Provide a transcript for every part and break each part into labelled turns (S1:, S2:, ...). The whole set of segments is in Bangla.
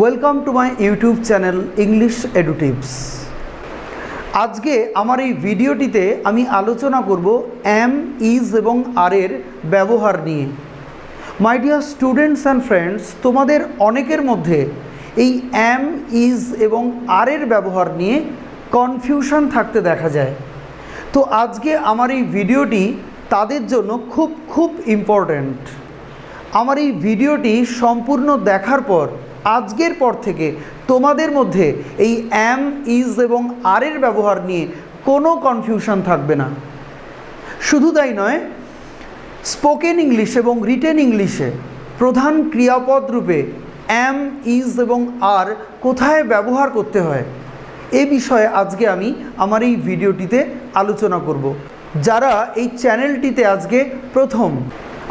S1: Welcome to my YouTube channel English এডুটিভস আজকে আমার এই ভিডিওটিতে আমি আলোচনা করব এম ইজ এবং আর এর ব্যবহার নিয়ে। My dear students and friends তোমাদের অনেকের মধ্যে এই এম ইজ এবং আর এর ব্যবহার নিয়ে কনফিউশন থাকতে দেখা যায়। তো আজকে আমার এই ভিডিওটি তাদের জন্য খুব খুব ইম্পর্ট্যান্ট আমার এই ভিডিওটি সম্পূর্ণ দেখার পর, আজকের পর থেকে তোমাদের মধ্যে এই অ্যাম ইজ এবং আর এর ব্যবহার নিয়ে কোনো কনফিউশন থাকবে না। শুধু তাই নয় স্পোকেন ইংলিশ এবং রিটেন ইংলিশে প্রধান ক্রিয়াপদ রূপে অ্যাম ইজ এবং আর কোথায় ব্যবহার করতে হয়, এ বিষয়ে আজকে আমি আমার এই ভিডিওটিতে আলোচনা করব। যারা এই চ্যানেলটিতে আজকে প্রথম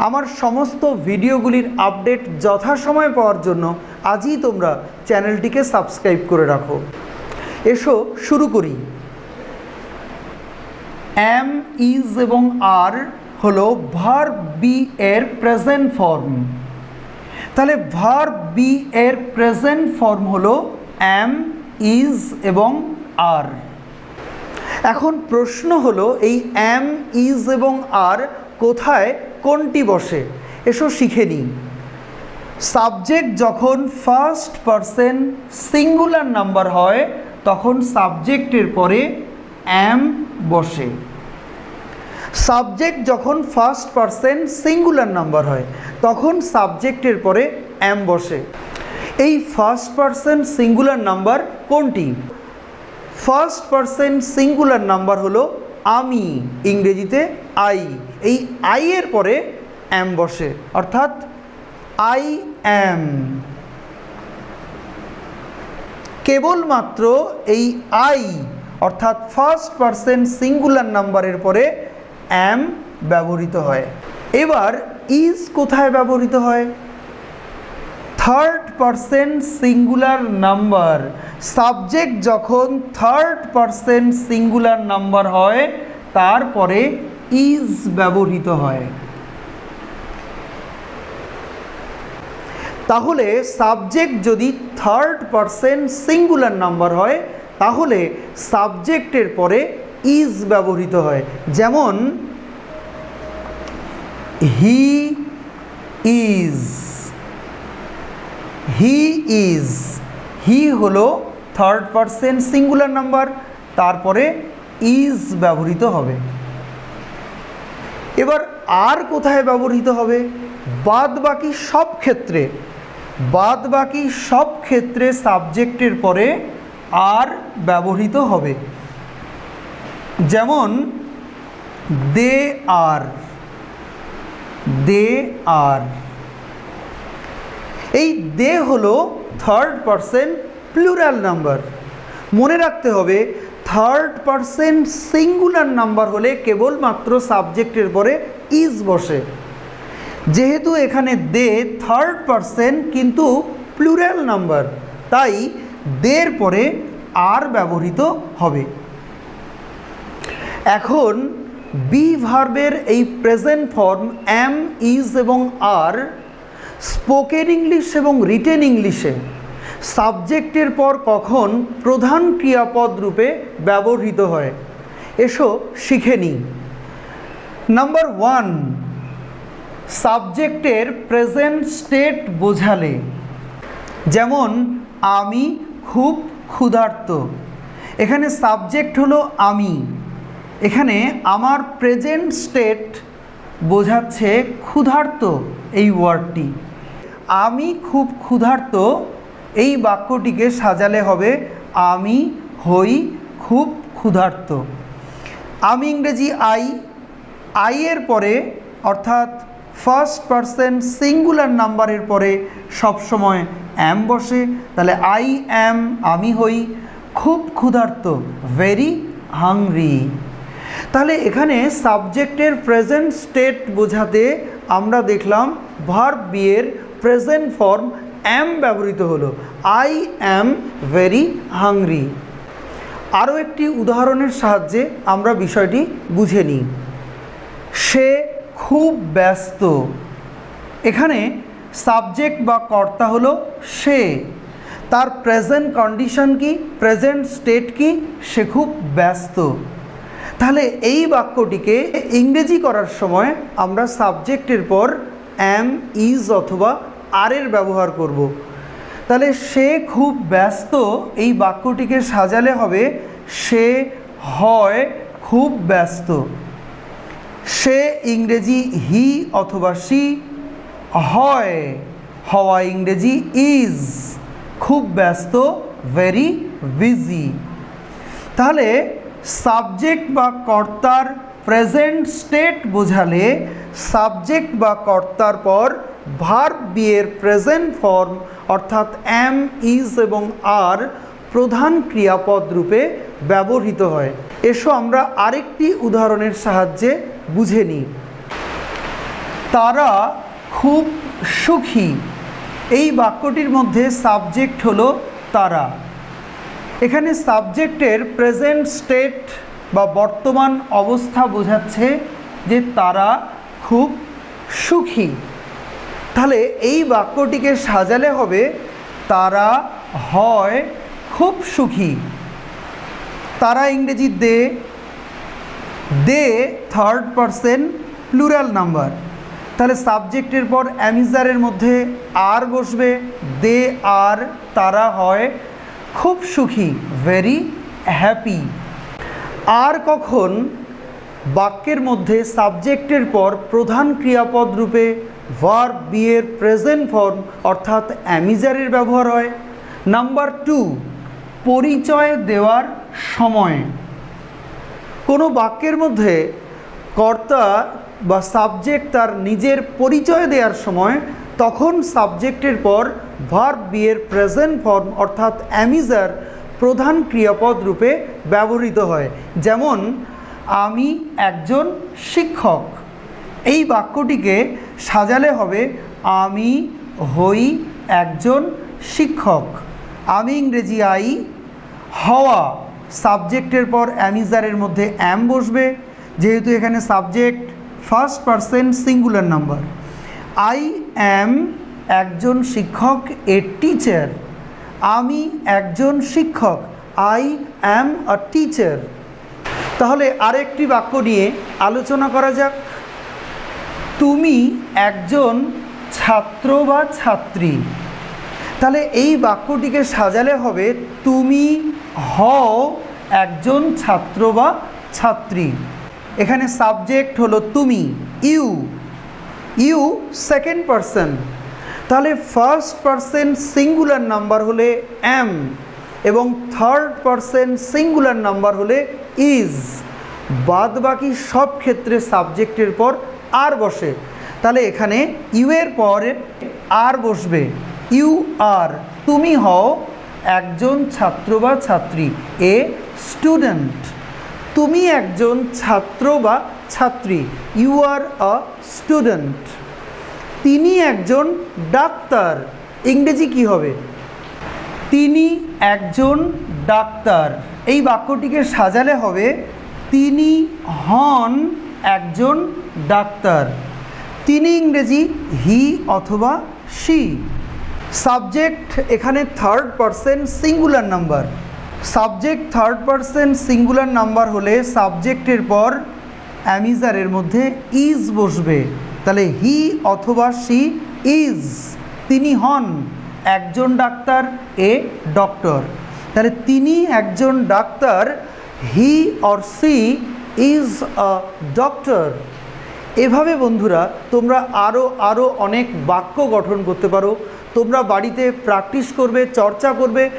S1: আমার সমস্ত ভিডিওগুলির আপডেট যথাসময়ে পাওয়ার জন্য আজই তোমরা চ্যানেলটিকে সাবস্ক্রাইব করে রাখো। এসো শুরু করি। অ্যাম ইজ এবং আর হলো ভার বি এর প্রেজেন্ট ফর্ম। তাহলে ভার বি এর প্রেজেন্ট ফর্ম হলো অ্যাম ইজ এবং আর। এখন প্রশ্ন হলো এই অ্যাম ইজ এবং আর কোথায় কোনটি বসে? এসো শিখে নিই। সাবজেক্ট যখন ফার্স্ট পারসন সিঙ্গুলার নাম্বার হয়, তখন সাবজেক্টের পরে অ্যাম বসে। সাবজেক্ট যখন ফার্স্ট পারসন সিঙ্গুলার নাম্বার হয়, তখন সাবজেক্টের পরে অ্যাম বসে। এই ফার্স্ট পারসন সিঙ্গুলার নাম্বার কোনটি? ফার্স্ট পারসন সিঙ্গুলার নাম্বার হলো আমি, ইংরেজিতে আই। এই আই এর পরে অ্যাম বসে, অর্থাৎ আই অ্যাম কেবলমাত্র এই আই, অর্থাৎ ফার্স্ট পারসন সিঙ্গুলার নাম্বারের পরে অ্যাম ব্যবহৃত হয়। এবার ইজ কোথায় ব্যবহৃত হয়? Third person singular number subject যখন থার্ড পারসন সিঙ্গুলার নাম্বার হয়, তারপরে ইজ ব্যবহৃত হয়। তাহলে সাবজেক্ট যদি থার্ড পারসন সিঙ্গুলার নাম্বার হয়, তাহলে সাবজেক্টের পরে ইজ ব্যবহৃত হয়। যেমন হি ইজ হি ইজ হি হলো থার্ড পারসন সিঙ্গুলার নাম্বার তারপরে ইজ ব্যবহৃত হবে। এবার আর কোথায় ব্যবহৃত হবে? বাদ বাকি সব ক্ষেত্রে। বাদ বাকি সব ক্ষেত্রে সাবজেক্টের পরে আর ব্যবহৃত হবে। যেমন দে আর দে আর এই দে হলো থার্ড পারসন প্লুরাল নাম্বার মনে রাখতে হবে থার্ড পারসন সিঙ্গুলার নাম্বার হলে কেবলমাত্র সাবজেক্টের পরে ইজ বসে। যেহেতু এখানে দে থার্ড পারসন কিন্তু প্লুরাল নাম্বার তাই দের পরে আর ব্যবহৃত হবে। এখন বি ভার্বের এই প্রেজেন্ট ফর্ম অ্যাম ইজ এবং আর স্পোকেন ইংলিশ এবং রিটেন ইংলিশে। সাবজেক্টের পর কখন প্রধান ক্রিয়াপদ রূপে ব্যবহৃত হয়, এসো শিখে নিই। নাম্বার ওয়ান, সাবজেক্টের প্রেজেন্ট স্টেট বোঝালে। যেমন, আমি খুব ক্ষুধার্ত। এখানে সাবজেক্ট হলো আমি। এখানে আমার প্রেজেন্ট স্টেট বোঝাচ্ছে ক্ষুধার্ত এই ওয়ার্ডটি। আমি খুব ক্ষুধার্ত, এই বাক্যটিকে সাজালে হবে, আমি হই খুব ক্ষুধার্ত। আমি ইংরেজি আই আই এর পরে, অর্থাৎ ফার্স্ট পারসন সিঙ্গুলার নাম্বারের পরে সবসময় অ্যাম বসে, তাহলে আই অ্যাম আমি হই খুব ক্ষুধার্ত ভেরি হাংরি তাহলে এখানে সাবজেক্টের প্রেজেন্ট স্টেট বোঝাতে আমরা দেখলাম ভার্ব বিয়ের প্রেজেন্ট ফর্ম অ্যাম ব্যবহৃত হলো। আই অ্যাম ভেরি হাংরি আরও একটি উদাহরণের সাহায্যে আমরা বিষয়টি বুঝে নিই। সে খুব ব্যস্ত। এখানে সাবজেক্ট বা কর্তা হলো সে। তার প্রেজেন্ট কন্ডিশন কি প্রেজেন্ট স্টেট কি, সে খুব ব্যস্ত। তাহলে এই বাক্যটিকে ইংরেজি করার সময় আমরা সাবজেক্টের পর অ্যাম ইজ অথবা আর এর ব্যবহার করব। তাহলে সে খুব ব্যস্ত, এই বাক্যটিকে সাজালে হবে, সে হয় খুব ব্যস্ত সে ইংরেজি হি অথবা সি, হয়, হওয়া ইংরেজি ইজ, খুব ব্যস্ত, ভেরি বিজি তাহলে সাবজেক্ট বা কর্তার প্রেজেন্ট স্টেট বোঝালে সাবজেক্ট বা কর্তার পর ভার্ব বিয়ের প্রেজেন্ট ফর্ম অর্থাৎ অ্যাম ইজ এবং আর প্রধান ক্রিয়াপদ রূপে ব্যবহৃত হয়। এসো আমরা আরেকটি উদাহরণের সাহায্যে বুঝে নিই। তারা খুব সুখী। এই বাক্যটির মধ্যে সাবজেক্ট হলো তারা। এখানে সাবজেক্টের প্রেজেন্ট স্টেট বা বর্তমান অবস্থা বোঝাচ্ছে যে তারা খুব সুখী। তাহলে এই বাক্যটিকে সাজালে হবে, তারা হয় খুব সুখী। তারা ইংরেজি they they third person plural number তাহলে সাবজেক্টের পর অ্যামিজারের মধ্যে আর বসবে, দে আর, তারা হয় খুব সুখী ভেরি হ্যাপি আর কখন বাক্যের মধ্যে সাবজেক্টের পর প্রধান ক্রিয়াপদ রূপে ভার্ব বিয়ের প্রেজেন্ট ফর্ম অর্থাৎ অ্যামিজারের ব্যবহার হয়। নাম্বার টু পরিচয় দেওয়ার সময়। কোনো বাক্যের মধ্যে কর্তা বা সাবজেক্ট তার নিজের পরিচয় দেওয়ার সময়, তখন সাবজেক্টের পর ভার্ব বিয়ের প্রেজেন্ট ফর্ম অর্থাৎ অ্যামিজার প্রধান ক্রিয়াপদ রূপে ব্যবহৃত হয়। যেমন আমি একজন শিক্ষক। এই বাক্যটিকে সাজালে হবে, আমি হই একজন শিক্ষক। আমি ইংরেজি আই, হওয়া সাবজেক্টের পর অ্যামিজারের মধ্যে অ্যাম বসবে, যেহেতু এখানে subject first person singular number. I am একজন শিক্ষক, এ টিচার। আমি একজন শিক্ষক, আই অ্যাম আ টিচার। তাহলে আরেকটি বাক্য নিয়ে আলোচনা করা যাক। তুমি একজন ছাত্র বা ছাত্রী। তাহলে এই বাক্যটিকে সাজালে হবে, তুমি হও একজন ছাত্র বা ছাত্রী। এখানে সাবজেক্ট হলো তুমি, ইউ ইউ সেকেন্ড পারসন। তাহলে ফার্স্ট পারসন সিঙ্গুলার নাম্বার হলে অ্যাম এবং থার্ড পারসন সিঙ্গুলার নাম্বার হলে ইজ বাদ বাকি সব ক্ষেত্রে সাবজেক্টের পর আর বসে। তাহলে এখানে ইউ এর পরে আর বসবে। ইউ আর তুমি হও একজন ছাত্র বা ছাত্রী এ স্টুডেন্ট তুমি একজন ছাত্র বা ছাত্রী ইউ আর আ স্টুডেন্ট তিনি একজন ডাক্তার। ইংরেজি কি হবে? তিনি একজন ডাক্তার। এই বাক্যটিকে সাজালে হবে, তিনি হন একজন ডাক্তার। তিনি ইংরেজি হি অথবা সি সাবজেক্ট এখানে third person singular number subject third person singular number হলে সাবজেক্টের পর অ্যামিজারের মধ্যে ইজ বসবে। তাহলে হি অথবা সি ইজ তিনি হন। একজন ডাক্তার, এ ডক্টর। তাহলে তিনি একজন doctor, he or she is a doctor. এভাবে বন্ধুরা, তোমরা আরও আরও অনেক বাক্য গঠন করতে পারো। তোমরা বাড়িতে প্র্যাকটিস করবে, চর্চা করবে।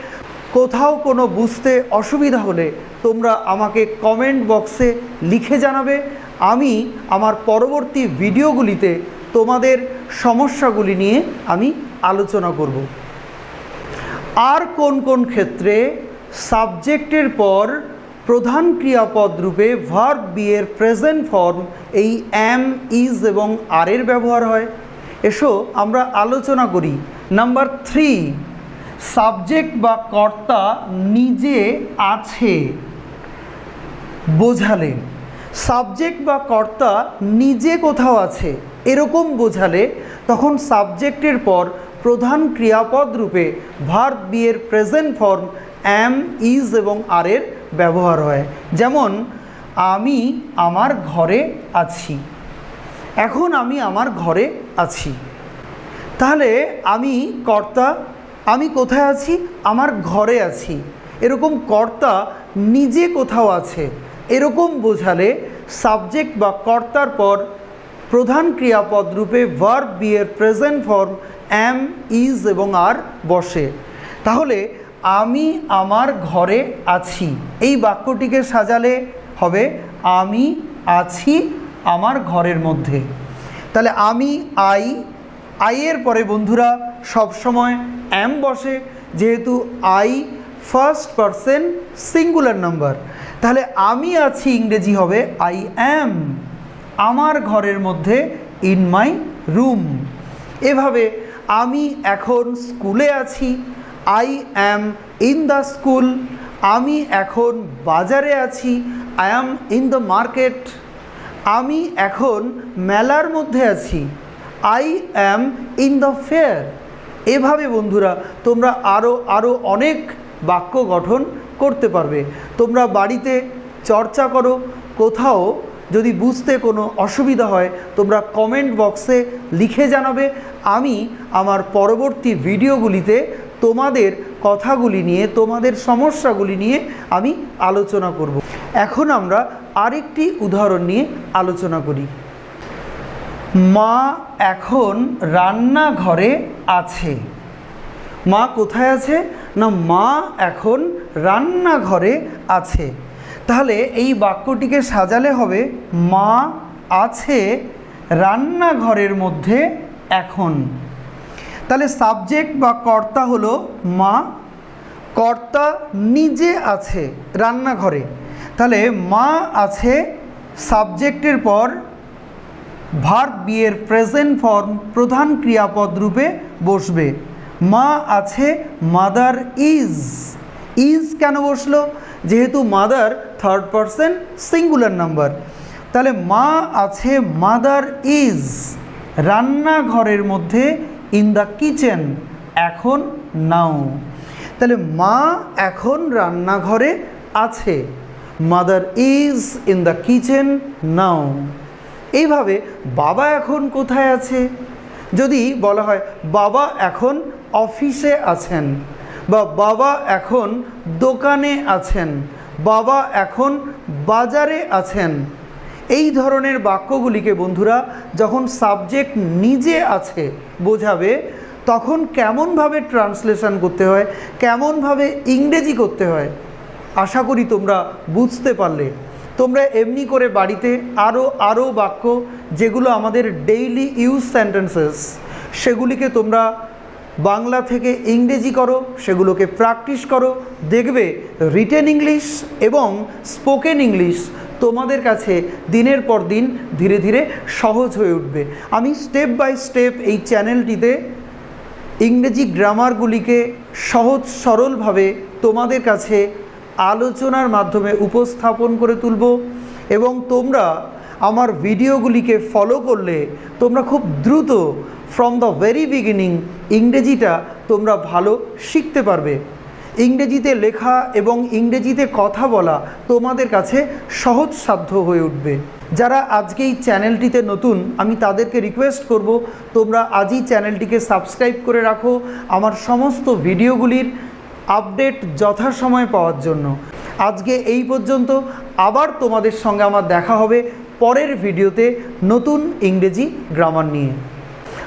S1: কোথাও কোনো বুঝতে অসুবিধা হলে তোমরা আমাকে কমেন্ট বক্সে লিখে জানাবে। আমি আমার পরবর্তী ভিডিওগুলিতে তোমাদের সমস্যাগুলি নিয়ে আমি আলোচনা করব। আর কোন কোন ক্ষেত্রে সাবজেক্টের পর প্রধান ক্রিয়াপদ রূপে ভার্ব বিয়ের প্রেজেন্ট ফর্ম এই অ্যাম ইজ এবং আর এর ব্যবহার হয়। এসো, আমরা আলোচনা করি। নাম্বার থ্রি, সাবজেক্ট বা কর্তা নিজে আছে বোঝালে। সাবজেক্ট বা কর্তা নিজে কোথাও আছে, এরকম বোঝালে, তখন সাবজেক্টের পর প্রধান ক্রিয়াপদ রূপে ভার্ব বি এর প্রেজেন্ট ফর্ম অ্যাম ইজ এবং আর এর ব্যবহার হয়। যেমন, আমি আমার ঘরে আছি। এখন আমি আমার ঘরে আছি। তাহলে আমি কর্তা, আমি কোথায় আছি? আমার ঘরে আছি। এরকম কর্তা নিজে কোথাও আছে। এরকম বোঝালে সাবজেক্ট বা কর্তার পর প্রধান ক্রিয়াপদ রূপে ভার্ব বি এর প্রেজেন্ট ফর্ম অ্যাম ইজ এবং আর বসে। তাহলে, আমি আমার ঘরে আছি। এই বাক্যটিকে সাজালে হবে, আমি আছি আমার ঘরের মধ্যে। তাহলে, আমি আই আইয়ের পরে বন্ধুরা সবসময় অ্যাম বসে, যেহেতু I first person singular number তাহলে, আমি আছি ইংরেজি হবে আই অ্যাম আমার ঘরের মধ্যে ইন মাই রুম এভাবে আমি এখন স্কুলে আছি I am in the school আমি এখন বাজারে আছি I am in the market আমি এখন মেলার মধ্যে আছি I am in the fair এভাবে বন্ধুরা, তোমরা আরও আরও অনেক বাক্য গঠন করতে পারবে। তোমরা বাড়িতে চর্চা করো, কোথাও যদি বুঝতে কোনো অসুবিধা হয়, তোমরা কমেন্ট বক্সে লিখে জানাবে। আমি আমার পরবর্তী ভিডিওগুলিতে তোমাদের কথাগুলি নিয়ে, তোমাদের সমস্যাগুলি নিয়ে আমি আলোচনা করব। এখন আমরা আরেকটি উদাহরণ নিয়ে আলোচনা করি। মা এখন রান্নাঘরে আছে। মা কোথায় আছে? না, মা এখন রান্নাঘরে আছে। তাহলে এই বাক্যটিকে সাজালে হবে, মা আছে রান্নাঘরের মধ্যে এখন। তাহলে সাবজেক্ট বা কর্তা হলো মা, কর্তা নিজে আছে রান্নাঘরে। তাহলে মা আছে সাবজেক্টের পর ভার্ব বিয়ের প্রেজেন্ট ফর্ম প্রধান ক্রিয়াপদ রূপে বসবে। মা আছে মাদার ইজ ইজ কেন বসল? যেহেতু mother third person singular number তাহলে মা আছে মাদার ইজ রান্নাঘরের মধ্যে ইন দ্য কিচেন এখন নাও তাহলে মা এখন রান্নাঘরে আছে mother is in the kitchen now এইভাবে বাবা এখন কোথায় আছে? যদি বলা হয় বাবা এখন অফিসে আছেন বা বাবা এখন দোকানে আছেন বাবা এখন বাজারে আছেন। এই ধরনের বাক্যগুলিকে বন্ধুরা যখন সাবজেক্ট নিজে আছে বোঝাবে, তখন কেমনভাবে ট্রান্সলেশন করতে হয়, কেমনভাবে ইংরেজি করতে হয়, আশা করি তোমরা বুঝতে পারলে। তোমরা এমনি করে বাড়িতে আরও আরও বাক্য, যেগুলো আমাদের ডেইলি ইউজ সেন্টেন্সেস সেগুলিকে তোমরা বাংলা থেকে ইংরেজি করো, সেগুলোকে প্র্যাকটিস করো, দেখবে রিটেন ইংলিশ এবং স্পোকেন ইংলিশ তোমাদের কাছে দিনের পর দিন ধীরে ধীরে সহজ হয়ে উঠবে। আমি স্টেপ বাই স্টেপ এই চ্যানেলটিতে ইংরেজি গ্রামারগুলিকে সহজ সরলভাবে তোমাদের কাছে আলোচনার মাধ্যমে উপস্থাপন করে তুলব এবং তোমরা আমার ভিডিওগুলিকে ফলো করলে তোমরা খুব দ্রুত ফ্রম দ্য ভেরি বিগিনিং ইংরেজিটা তোমরা ভালো শিখতে পারবে। ইংরেজিতে লেখা এবং ইংরেজিতে কথা বলা তোমাদের কাছে সহজসাধ্য হয়ে উঠবে। যারা আজকে এই চ্যানেলটিতে নতুন, আমি তাদেরকে রিকোয়েস্ট করব, তোমরা আজই চ্যানেলটিকে সাবস্ক্রাইব করে রাখো আমার সমস্ত ভিডিওগুলির আপডেট যথাসময়ে পাওয়ার জন্য। আজকে এই পর্যন্ত, আবার তোমাদের সঙ্গে আমার দেখা হবে পরের ভিডিওতে নতুন ইংরেজি গ্রামার নিয়ে।